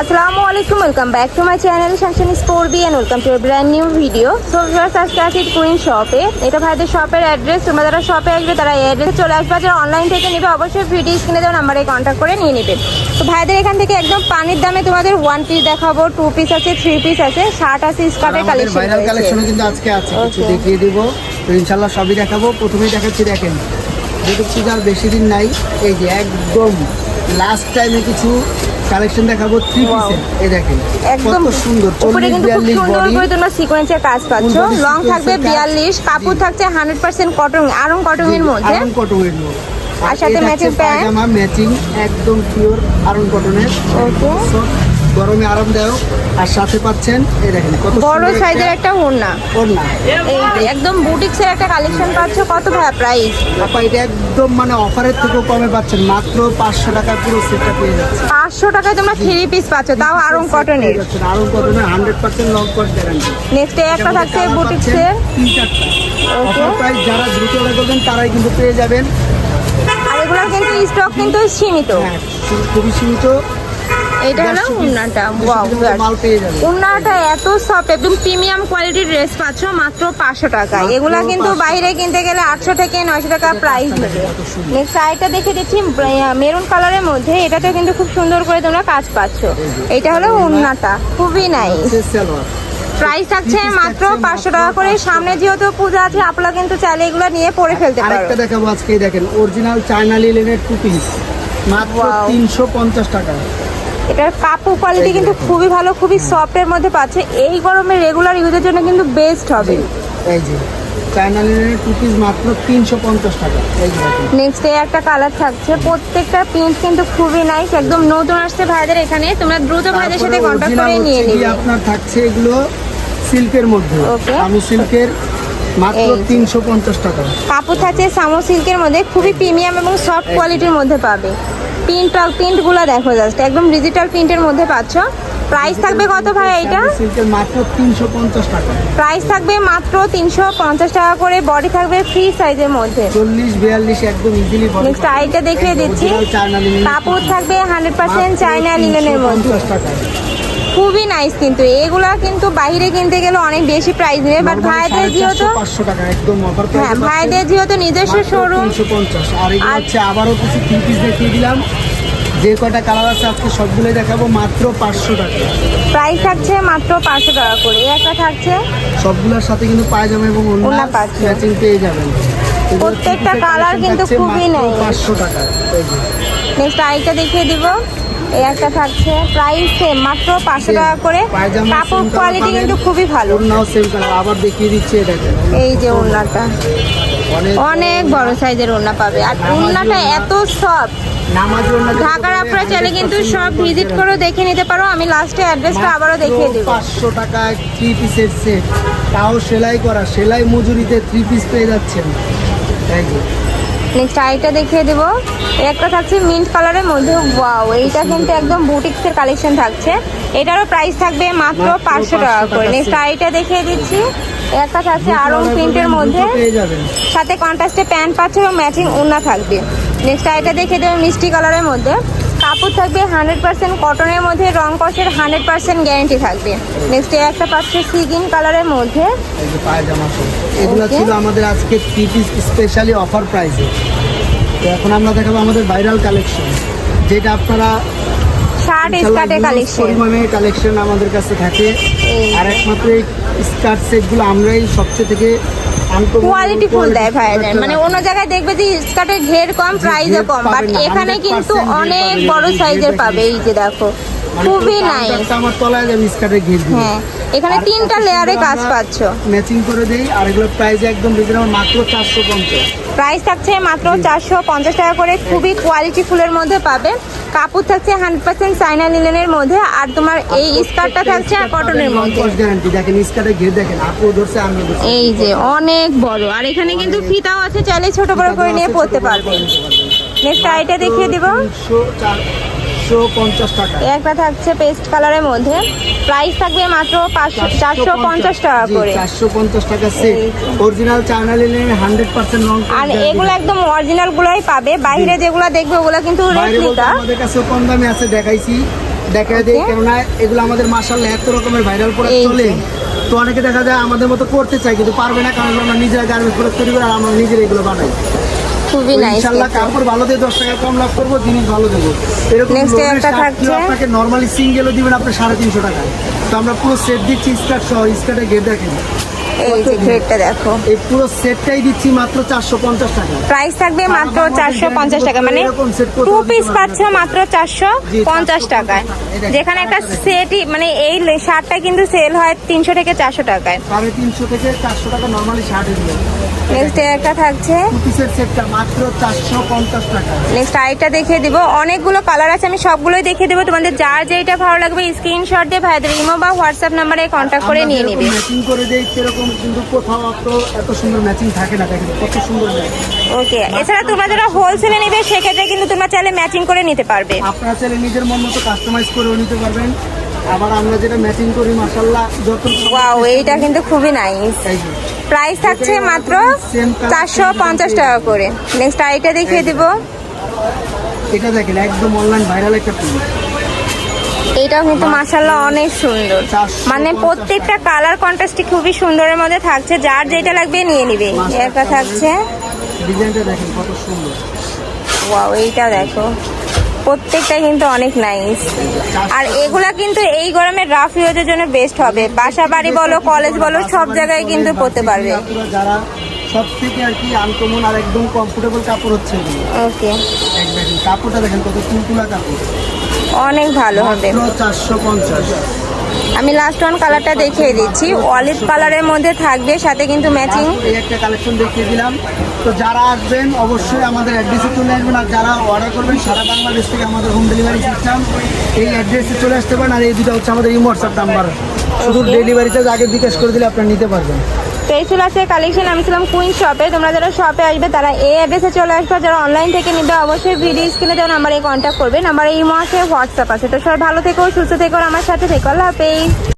আসসালামু আলাইকুম welcome back to my channel Shamsan store B and welcome to brand new video so viewers আজকে আছি queen শপে এটা ভাইদের শপের অ্যাড্রেস তোমরা যারা শপে আসবে তারা এই অ্যাড্রেসে চলে আসবে। যারা অনলাইন থেকে নেবে অবশ্যই ভিডিও স্ক্রিনে দেওয়া নাম্বারে কন্ট্যাক্ট করে নিয়ে নেবে। তো ভাইদের এখান থেকে একদম পানির দামে তোমাদের ওয়ান পিস দেখাবো। টু পিস আছে থ্রি পিস আছে শার্ট আছে স্কার্টের কালেকশন ভাইরাল কালেকশনও কিন্তু আজকে আছে কিছু. দেখিয়ে দিব। তো ইনশাল্লাহ সবই দেখাবো। প্রথমেই দেখাচ্ছি দেখেন। যেহেতু পূজার বেশি দিন নাই। এই যে একদম লাস্ট টাইমে কিছু কালেকশন দেখাবো থ্রি পিসে এই দেখেন একদম সুন্দর উপরে কিন্তু খুব সুন্দর করে তোমরা সিকোয়েন্সের কাজ পাচ্ছ। লং থাকবে এর কাজ। বিয়াল্লিশ কাপড় জি। থাকছে হান্ড্রেড পার্সেন্ট কটন আরং কটনের মধ্যে। কটুনের মধ্যে। আর সাথে ম্যাচিং প্যান্ট ম্যাচিং একদম পিওর আরন কটনের ওকে গরমে আরামদায়ক। আর সাথে পাচ্ছেন এই দেখেন কত বড় সাইজের একটা ওড়না। ওড়না। এই একদম বুটিক্সের একটা কালেকশন পাচ্ছ কত ভাইয়া প্রাইস আপা এটা একদম মানে অফারের থেকেও কমে পাচ্ছেন মাত্র পাঁচশো টাকা পুরো সেটটা পেয়ে যাচ্ছে পাঁচশো টাকায় তোমরা থ্রি পিস পাচ্ছ তাও আরং কটনের আরং কটনের হান্ড্রেড পার্সেন্ট লং কট গ্যারান্টি নেক্সট একটা থাকছে বুটিক্সের। তিন চারটা অফার প্রাইস যারা দ্রুত অর্ডার করবেন তারাই কিন্তু পেয়ে যাবেন। আর এগুলোর কিন্তু স্টক কিন্তু সীমিত। হ্যাঁ খুবই সীমিত। এটা হলো উন্নাটা। ওয়াও এত সফট একদম প্রিমিয়াম কোয়ালিটির ড্রেস পাচ্ছ মাত্র পাঁচশো টাকা। এগুলা কিন্তু বাইরে কিনতে গেলে আটশো থেকে নয়শো টাকা প্রাইস নেক্সট দেখে দিচ্ছি মেরুন কালারের মধ্যে। এটাতেও কিন্তু খুব সুন্দর করে তোমরা কাজ পাচ্ছ। এটা হলো উন্নাটা। খুবই নাইস সালোয়ার প্রাইস থাকছে মাত্র পাঁচশো টাকা করে। সামনে যেহেতু পূজা আছে আপনারা কিন্তু চাইলে এগুলো নিয়ে পরে ফেলতে পারো। আরেকটা দেখাবো আজকে দেখেন অরিজিনাল চায়না লিলেনের টু পিস মাত্র Wow. তিনশো পঞ্চাশ টাকা। এটার কাপড় কোয়ালিটি কিন্তু খুবই ভালো খুবই সফটের মধ্যে পাচ্ছে। এই গরমে রেগুলার ইউজের জন্য কিন্তু বেস্ট হবে। এই যে চায়না টু পিস মাত্র তিনশো পঞ্চাশ টাকা। নেক্সট ডে একটা কালার থাকছে। প্রত্যেকটা প্রিন্ট কিন্তু খুবই নাইস একদম নতুন আসছে ভাইদের এখানে। তোমরা দ্রুত ভাইদের সাথে কন্ট্যাক্ট করে নিয়ে নিবে। আপনার থাকছে এগুলো সিল্কের মধ্যে. আমি সিল্কের মাত্র এই যে। তিনশো পঞ্চাশ টাকা। কাপড় থাকছে সামো সিল্কের মধ্যে। খুবই প্রিমিয়াম এবং সফট কোয়ালিটির মধ্যে পাবে। প্রিন্ট প্রিন্টগুলো দেখো জাস্ট একদম ডিজিটাল প্রিন্টের মধ্যে পাচ্ছ। প্রাইস থাকবে কত ভাই টাকা। প্রাইস থাকবে মাত্র তিনশো পঞ্চাশ টাকা করে বডি থাকবে ফ্রি সাইজের মধ্যে। নেক্সট আইটা দেখিয়ে দিচ্ছি। কাপড় থাকবে হান্ড্রেড পার্সেন্ট চাইনা লিলেনের মধ্যে। খুবই নাইস কিন্তু। এগুলা কিন্তু বাইরে কিনতে গেলে অনেক বেশি প্রাইস নেবে বাট ভাইদের যেহেতু হ্যাঁ ভাইদের যেহেতু নিজস্ব শোরুম আর এগুলো আর- হচ্ছে আবারও কিছু থ্রি পিস দেখিয়ে দিলাম। যে কটা কালার আছে আজকে সবগুলোই দেখাবো মাত্র পাঁচশো টাকা। প্রাইস থাকছে মাত্র পাঁচশো টাকা করে। এই একটা থাকছে। সবগুলোর সাথে কিন্তু পায়জামা এবং অন্য ওড়না ম্যাচিং পেয়ে যাবেন। প্রত্যেকটা collection কিন্তু খুবই নেই পাঁচশো টাকা নেক্সট আইটা দেখিয়ে দিব। এই একটা থাকছে। প্রাইস সেম মাত্র পাঁচশো টাকা করে। কাপড় কোয়ালিটি কিন্তু খুবই ভালো। ওড়নাও সেম কালার আবার দেখিয়ে দিচ্ছি এটা। এই যে ওড়নাটা। অনেক বড় সাইজের ওড়না পাবে। আর ওড়নাটা এত সফট ঢাকার আপনারা চাইলে কিন্তু সব ভিজিট করে দেখে নিতে পারো। আমি লাস্টে অ্যাড্রেসটা আবারও দেখিয়ে দেবো। পাঁচশো টাকায় থ্রি পিসের সেট তাও সেলাই করা সেলাই মজুরিতে থ্রি পিস পেয়ে যাচ্ছেন। নেক্সট আইটা দেখিয়ে দেবো। একটা থাকছে মিন্ট কালারের মধ্যে। ওয়াও এইটা কিন্তু একদম বুটিক্সের কালেকশন থাকছে। এটারও প্রাইস থাকবে মাত্র পাঁচশো টাকা করে। নেক্সট। আইটা দেখিয়ে দিচ্ছি। একটা থাকছে আরং দুটো প্রিন্টের মধ্যে সাথে কন্ট্রাস্টে প্যান্ট পাচ্ছে এবং ম্যাচিং ওড়না থাকবে। নেক্সট আইটা দেখে দেবো মিষ্টি কালারের মধ্যে। কাপড় থাকবে হান্ড্রেড পার্সেন্ট কটনের মধ্যে রং কষের হান্ড্রেড পার্সেন্ট গ্যারেন্টি থাকবে। নেক্সট একটা পাচ্ছে সিগিন কালারের মধ্যে। এগুলো. ছিল আমাদের আজকে থ্রি পিস স্পেশালি অফার প্রাইসে তো এখন আমরা দেখাবো আমাদের ভাইরাল কালেকশন যেটা আপনারা শার্ট স্কার্টের কালেকশন কালেকশন আমাদের কাছে থাকে। আর একমাত্র এই স্কার্ট সেটগুলো আমরাই সবচেয়ে থেকে কোয়ালিটি ফুল দেয় ভাইয়াদের। মানে অন্য জায়গায় দেখবে যে স্কার্টের ঘের কম প্রাইসও কম। বাট এখানে কিন্তু অনেক বড় সাইজের পাবে এই যে দেখো। মানে খুবই নাইস আমার তলায় যাবে স্কার্টে ঘের হ্যাঁ এখানে তিনটা লেয়ারে কাজ পাচ্ছো। ম্যাচিং করে দেই আর এগুলো প্রাইস একদম রিজনেবল মাত্র 450 প্রাইস থাকছে মাত্র 450 টাকা করে খুবই কোয়ালিটি ফুলের মধ্যে পাবে। কাপড় থাকছে 100% চাইনা লিনেনের মধ্যে আর তোমার এই স্কার্টটা থাকছে কটনের মধ্যে। গ্যারান্টি দেখেন স্কার্টে ঘের দেখেন আপু ধরছে আমি এই যে অনেক বড়। আর এখানে কিন্তু ফিতাও আছে চাইলে ছোট বড় করে নিয়ে পড়তে পারবেন নেক্সট আইটা দেখিয়ে দেব। পঞ্চাশ টাকা। একটা থাকছে পেস্ট কালারের মধ্যে। প্রাইস থাকবে মাত্র পাঁচশো চারশো পঞ্চাশ টাকা করে। চারশো পঞ্চাশ টাকা set original China linen hundred percent নন আর এগুলো একদম অরিজিনাল গুলোই পাবে। বাইরে যেগুলো দেখবে ওগুলো কিন্তু রেপ্লিকা আমাদের কাছে কম দামে আছে দেখাইছি। দেখা দেয় কেননা এগুলো আমাদের মাসাল্লাহ এত রকমের ভাইরাল পড়ে চলে। তো অনেকে দেখা যায় আমাদের মতো করতে চাই কিন্তু পারবে না কারণ আমরা নিজেরা গার্মেন্টস প্রোডাক্ট তৈরি করে আমরা নিজেরা এগুলো বানাই। খুবই নাইস ইনশাল্লাহ কাপড় ভালো দিয়ে দশ টাকা কম লাভ করব জিনিস ভালো দেবো। এরকম লোনের একটা থাকছে। আপনাকে নর্মালি সিঙ্গেলও দিবেন আপনি সাড়ে তিনশো টাকা তো আমরা পুরো সেট দিচ্ছি স্কার্ট সহ স্কার্টের গেট দেখেন। এই যে ঘেরটা দেখো। এই পুরো সেটটাই দিচ্ছি মাত্র চারশো পঞ্চাশ টাকা। প্রাইস থাকবে মাত্র চারশো পঞ্চাশ টাকা মানে টু পিস পাচ্ছ মাত্র চারশো পঞ্চাশ টাকায়। যেখানে একটা সেটই মানে এই শার্টটা কিন্তু সেল হয় তিনশো থেকে চারশো টাকায়। সাড়ে তিনশো থেকে চারশো টাকা নর্মালি শার্ট এগুলো নেক্সট একটা থাকছে। পিসের সেটটা মাত্র চারশো পঞ্চাশ টাকা। নেক্সট আইটা দেখিয়ে দিব। অনেকগুলো কালার আছে আমি সবগুলোই দেখিয়ে দেবো। তোমাদের যার যেটা ভালো লাগবে স্ক্রিনশট দিয়ে ভাইদের ইমো বা হোয়াটসঅ্যাপ নাম্বারে কন্ট্যাক্ট করে নিয়ে নিবে। ম্যাচিং করে দেই সেরকম কিন্তু কোথাও তো এত সুন্দর ম্যাচিং থাকে না। দেখেন কত সুন্দর ওকে এছাড়া তোমরা যারা হোলসেলে নেবে সেক্ষেত্রে কিন্তু তোমরা চাইলে ম্যাচিং করে নিতে পারবে। আপনারা চাইলে নিজের মন মতো কাস্টমাইজ করেও নিতে পারবেন। আবার আমরা যেটা ম্যাচিং করি মাসাল্লাহ যত ওয়াও এইটা কিন্তু খুবই নাইস প্রাইস থাকছে মাত্র চারশো পঞ্চাশ টাকা করে। নেক্সট আইটা দেখিয়ে দিব। এটা দেখেন একদম অনলাইন ভাইরাল একটা এইটাও কিন্তু মাসাল্লাহ অনেক সুন্দর। মানে প্রত্যেকটা কালার কন্ট্রাস্টই খুবই সুন্দরের মধ্যে থাকছে। যার যেটা লাগবে নিয়ে নিবে। একটা থাকছে ডিজাইনটা দেখেন কত সুন্দর। ওয়াও এইটা দেখো। প্রত্যেকটা কিন্তু অনেক নাইস আর এগুলা কিন্তু এই গরমে রাফ ইউজের জন্য বেস্ট হবে। বাসা বাড়ি বলো কলেজ বলো সব জায়গায় কিন্তু পড়তে পারবে। যারা সব থেকে আর কি আনকমন আর একদম কমফোর্টেবল কাপড় হচ্ছে ওকে। কাপড়টা দেখেন কত তুলতুলা কাপড়। অনেক ভালো হবে। চারশো পঞ্চাশ। আমি লাস্ট ওয়ান কালারটা দেখিয়ে দিচ্ছি। অলিভ কালারের মধ্যে থাকবে সাথে কিন্তু ম্যাচিং এই একটা কালেকশন দেখিয়ে দিলাম। তো যারা আসবেন অবশ্যই আমাদের অ্যাড্রেসে চলে আসবেন আর যারা অর্ডার করবেন সারা বাংলাদেশ থেকে আমাদের হোম ডেলিভারি সিস্টেম এই অ্যাড্রেসে চলে আসতে পারেন। আর এই দুটো হচ্ছে আমাদের এই হোয়াটসঅ্যাপ নাম্বার শুধু. ডেলিভারি চার্জ আগে বিকাশ করে দিলে আপনারা নিতে পারবেন। তো আজকে কালেকশন আমি ছিলাম কুইন শপে তোমরা যারা শপে আসবে, তারা এই অ্যাড্রেসে চলে আসবে। যারা অনলাইন থেকে নিবে, অবশ্যই ভিডিও স্ক্রিনে যেমন আমার এই কন্ট্যাক্ট করবে। আমার এই মাসে হোয়াটসঅ্যাপ আছে। তো সবাই ভালো থেকো, সুস্থ থেকো আমার সাথে থেকো। আল্লাহ হাফেজ।